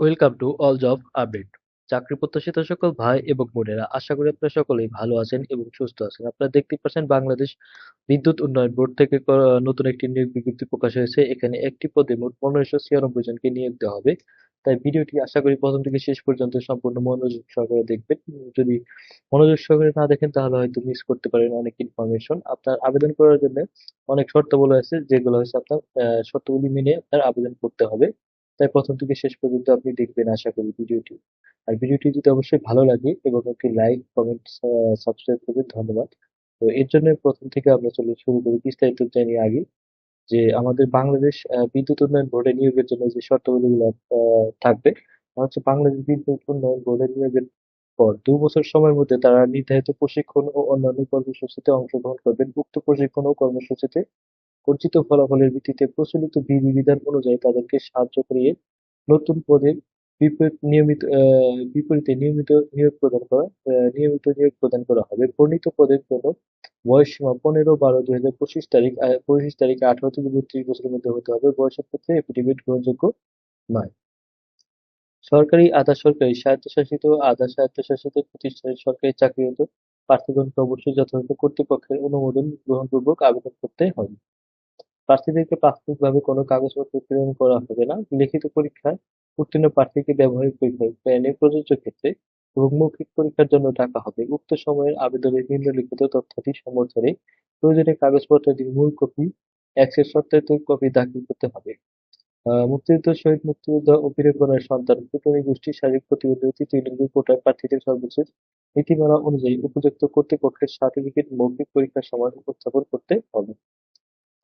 Welcome to all job update চাকরি প্রত্যাশিত সকল ভাই এবং বোনেরা, আশা করি আপনারা সকলেই ভালো আছেন এবং সুস্থ আছেন। আপনারা দেখতে পাচ্ছেন বাংলাদেশ বিদ্যুৎ উন্নয়ন বোর্ড থেকে নতুন একটি নিয়োগ বিজ্ঞপ্তি প্রকাশ হয়েছে। এখানে একটি পদে মোট পনেরোশো ছিয়ানব্বই জনকে নিয়োগ দেওয়া হবে। তাই ভিডিওটি আশা করি প্রথম থেকে শেষ পর্যন্ত সম্পূর্ণ মনোযোগ সহকারে দেখবেন। যদি মনোযোগ সহকারে না দেখেন, তাহলে হয়তো মিস করতে পারেন অনেক ইনফরমেশন আপনার আবেদন করার জন্য অনেক শর্তাবলী আছে, যেগুলো হচ্ছে আপনার শর্তগুলি মেনে আপনার আবেদন করতে হবে। তাই প্রথম থেকে শেষ পর্যন্ত আপনি দেখবেন আশা করি ভিডিওটি। আর ভিডিওটি যদি অবশ্যই ভালো লাগে এবং একটি লাইক কমেন্ট সাবস্ক্রাইব করবেন ধন্যবাদ। তো এর জন্য প্রথম থেকে আমরা চলে শুরু করি বিস্তারিত জানি আগে যে আমাদের বাংলাদেশ বিদ্যুৎ উন্নয়ন বোর্ডে নিয়োগের জন্য যে শর্তাবলীগুলো আহ, থাকবে হচ্ছে বাংলাদেশ বিদ্যুৎ উন্নয়ন বোর্ডে নিয়োগের পর দু বছর সময়ের মধ্যে তারা নির্ধারিত প্রশিক্ষণ ও অন্যান্য কর্মসূচিতে অংশগ্রহণ করবেন। উক্ত প্রশিক্ষণ ও কর্মসূচিতে অর্জিত ফলাফলের ভিত্তিতে প্রচলিত বিধিবিধান অনুযায়ী তাদেরকে সাহায্য করিয়ে নতুন পদের নিয়মিত বিপরীতে নিয়মিত নিয়োগ প্রদান করা নিয়মিত নিয়োগ প্রদান করা হবে। বর্ণিত পদের জন্য বয়সসীমা পনেরো, বারো, দুই হাজার পঁচিশ তারিখ পঁচিশ তারিখে, আঠারো থেকে বত্রিশ বছরের মধ্যে হতে হবে। বয়সের ক্ষেত্রে এফিডেভিট গ্রহণযোগ্য নয়। সরকারি, আধা সরকারি, স্বায়ত্তশাসিত, আধা স্বায়ত্তশাসিত প্রতিষ্ঠানের সরকারি চাকরিরত প্রার্থীগণকে অবশ্যই যথাযথ কর্তৃপক্ষের অনুমোদন গ্রহণপূর্বক আবেদন করতে হবে। প্রার্থীদেরকে প্রাথমিকভাবে কোনো কাগজপত্র প্রেরণ করা হবে না। লিখিত পরীক্ষায় উত্তীর্ণ প্রার্থীকে ব্যবহারিক পরীক্ষায় প্রেরণে প্রযোজ্য ক্ষেত্রে এবং মৌখিক পরীক্ষার জন্য ডাকা হবে। উক্ত সময়ের আবেদনের নিম্নলিখিত তথ্যাদি সমর্থনে প্রয়োজনীয় কাগজপত্রাদির মূল কপি এক্সের সত্যায়িত কপি দাখিল করতে হবে। মুক্তিযুদ্ধ শহীদ মুক্তিযোদ্ধা ও সন্তান, কুটুমী গোষ্ঠী শারীরিক প্রতিবন্ধী তৃতীয় লিঙ্গ কোটায় প্রার্থীদের সর্বশেষ নীতিমালা অনুযায়ী উপযুক্ত কর্তৃপক্ষের সার্টিফিকেট মৌখিক পরীক্ষার সময় উপস্থাপন করতে হবে।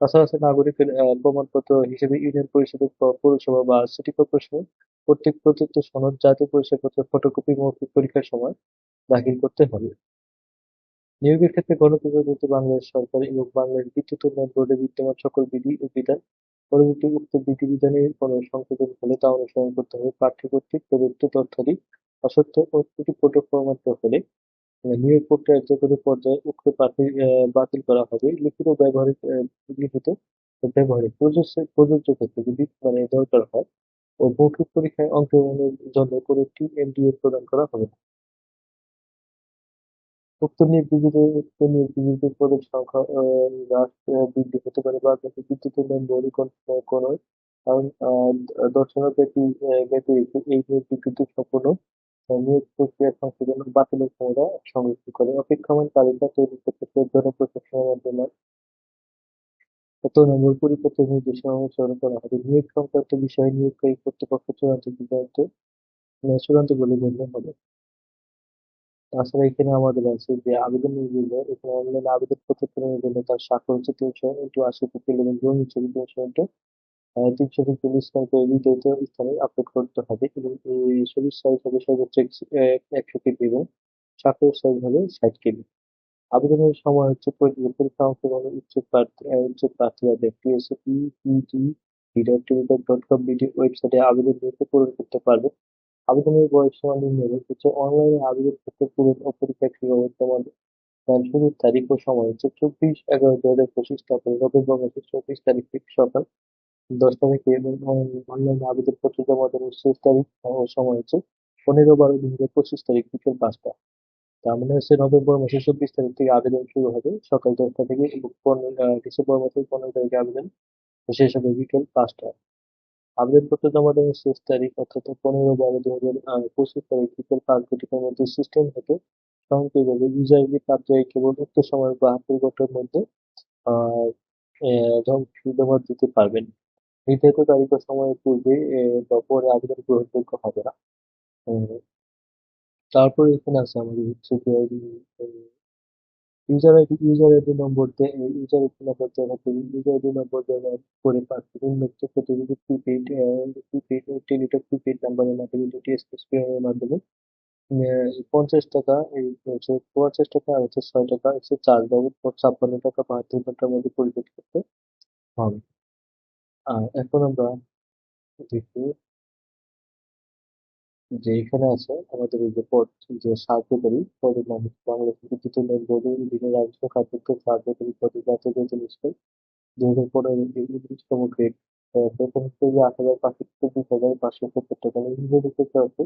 তাছাড়া আছে নাগরিকের প্রমাণপত্র হিসেবে ইউনিয়ন পরিষদ পৌরসভা বা সিটি কর্পোরেশন কর্তৃক প্রদত্ত সনদ, জাতীয় পরিচয়পত্রের ফটোকপি মৌখিক পরীক্ষার সময় দাখিল করতে হবে। নিয়োগের ক্ষেত্রে গণপ্রজাতন্ত্রী বাংলাদেশ সরকার এবং বাংলাদেশ বিদ্যুৎ উন্নয়ন বোর্ডে বিদ্যমান সকল বিধি ও বিধান পরবর্তী উক্ত বিধিবিধানের কোনো সংশোধন হলে তা অনুসরণ করতে হবে। প্রার্থী কর্তৃক প্রদত্ত তথ্যাদি অসত্য ও ত্রুটিপূর্ণ প্রমাণিত হলে নিয়োগ কোনো পর্যায়ে উক্ত প্রার্থী বাতিল করা হবে লিখিত ব্যবহারিক লিখিত ব্যবহারিক প্রযোজ্য ক্ষেত্রে যদি মানে দরকার হয় ও মৌখিক পরীক্ষায় অংশগ্রহণের জন্য কোনো টিএমডিএ প্রদান করা হবে না। উক্ত নিয়োগ পদের সংখ্যা হ্রাস বৃদ্ধি হতে পারে বাংলাদেশ বিদ্যুৎ উন্নয়ন বোর্ডে কোন কারণ আহ, দর্শনা ব্যক্তি ব্যতিরেকে এই নিয়োগ বিজ্ঞপ্তি সম্পূর্ণ নিয়োগ প্রক্রিয়া সংশোধন বাতিলের ক্ষমতা সংরক্ষণ করে অপেক্ষমান তালিকা তৈরি করতে জনপ্রশাসন মন্ত্রণালয় কত নম্বর পরিপত্র নির্দেশনা অনুসরণ করা হবে। নিয়োগ সংক্রান্ত বিষয়ে নিয়োগকারী কর্তৃপক্ষ চূড়ান্ত সিদ্ধান্ত চূড়ান্ত বলে গণ্য হবে। তাছাড়া এখানে আমাদের আছে যে আবেদনের জন্য এখানে অনলাইন আবেদন পত্র পূরণের জন্য তার স্বাক্ষর হচ্ছে তিনশো ইন্টু আশি পিক্সেল এবং গ্রহণ ছবি তিনশো ইন্টু তিনশো পিক্সেল স্ক্যান করে নির্ধারিত স্থানে আপলোড করতে হবে এবং ছবির সাইজ হবে সর্বোচ্চ একশো কেবি এবং স্বাক্ষরের সাইজ হবে ষাট কেবি আবেদনের সময় হচ্ছে পরীক্ষা অংশগ্রহণের ইচ্ছুক প্রার্থী ইচ্ছুক প্রার্থীরা TSP PG dot com BD ওয়েবসাইটে আবেদন নিতে পূরণ করতে পারবে। আবেদনের বয়স সীমা হচ্ছে অনলাইনে আবেদন করতে পূরণ ও পরীক্ষা তোমাদের তার শুরুর তারিখ ও সময় হচ্ছে চব্বিশ এগারো দু হাজার পঁচিশ তারপরে নভেম্বর মাসের চব্বিশ তারিখ থেকে সকাল দশটা তারিখে এবং অনলাইনে আবেদনপত্র জমা দেওয়ার শেষ তারিখ সময় হচ্ছে পনেরো বারো দুই হাজার পঁচিশ তারিখ বিকেল পাঁচটা। তার মানে হচ্ছে নভেম্বর মাসের চব্বিশ তারিখ থেকে আবেদন শুরু হবে। সকাল দশটা থেকে এবং ডিসেম্বর মাসের পনেরো তারিখে আবেদন শেষ হবে বিকেল পাঁচটা আবেদনপত্র জমা দেওয়ার শেষ তারিখ অর্থাৎ পনেরো বারো দু হাজার পঁচিশ তারিখ বিকেল পাঁচ ঘটিকার মধ্যে সিস্টেম হতে স্বয়ংক্রিয়ভাবে ইউজারকে কার্যই কেবল উক্ত সময়ের বাহাত্তর ঘণ্টার মধ্যে জমা দিতে পারবেন। নির্ধারিত তারিখ ও সময়ের পূর্বে বা পরে আবেদন গ্রহণযোগ্য হবে না। তারপরে এখানে আছে আমাদের হচ্ছে user ID user ID number দিয়ে ইউজার আইডি নম্বর দেওয়া হবে ইউজার আইডি নম্বর ব্যবহার করে প্রার্থী উন্মুক্ত প্রতিনিধি প্রিপেইড প্রিপেইড টেলিটক প্রিপেইড নাম্বারের মাধ্যমে দুটি এসএমএস প্রেরণের মাধ্যমে পঞ্চাশ টাকা, এই, হচ্ছে পঞ্চাশ টাকা আর হচ্ছে ছয় টাকা হচ্ছে চার্জ বাবদ ছাপ্পান্ন টাকা, বাহাত্তর ঘণ্টার মধ্যে পরিশোধ করতে হবে। আর এখন আমরা দেখি যে এখানে আছে আমাদের এই যে পদ যে কার্যকরী পদের নাম বাংলাদেশ বিদ্যুৎ উন্নয়ন বোর্ডের অধীনে রাজ্য কার্যক্রম কার্যকরী পদে জাতীয় হাজার পনেরো গ্রেড আট হাজার পাঁচশো থেকে বিশ হাজার পাঁচশো সত্তর টাকা। নিম্নলিখিত আছে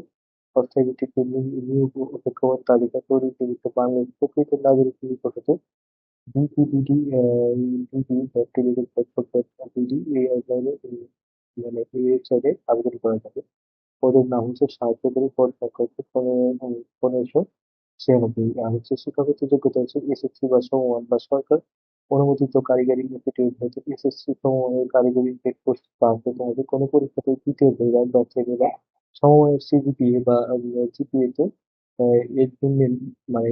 অর্থনীতিতে নিয়োগ অপেক্ষমান তালিকা পরিচালিত বাংলাদেশ প্রকৃত নাগরিক নিকটতে বিডি এই অনলাইনে মানে আবেদন করা যাবে নাম হচ্ছে সাহিত্যকারী পদ পনেরোশো ছিয়ানব্বই আর হচ্ছে শিক্ষাগত যোগ্যতা হচ্ছে এসএসসি বা সমমান বা সরকার অনুমোদিত কারিগরি ইনস্টিটিউট এসএসসি সমমানের কারিগরি টেট কোর্স পাস হতে কোনো পরীক্ষাতে বিভাগ বা থেকে বা সমমানের সিজিপিএ বা জিপিএ তে এর মানে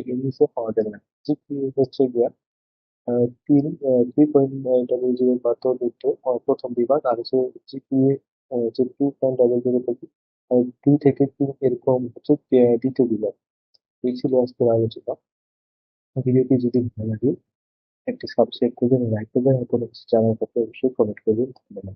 পাওয়া যাবে না। জিপিএ হচ্ছে গিয়া থ্রি পয়েন্ট ডাবল জিরো বা তদুর্ধ আহ, প্রথম বিভাগ আর হচ্ছে হচ্ছে টু পয়েন্ট ডাবল জিরো থেকে দুই থেকে তিন এরকম হচ্ছে দ্বিতীয় বিভাগ। এই ছিল আজকের আলোচনা। ভিডিওটি যদি ভালো লাগে একটি সাবস্ক্রাইব করবেন লাইক করবেন এবং কোনো কিছু জানার পক্ষে অবশ্যই কমেন্ট করবেন। ধন্যবাদ।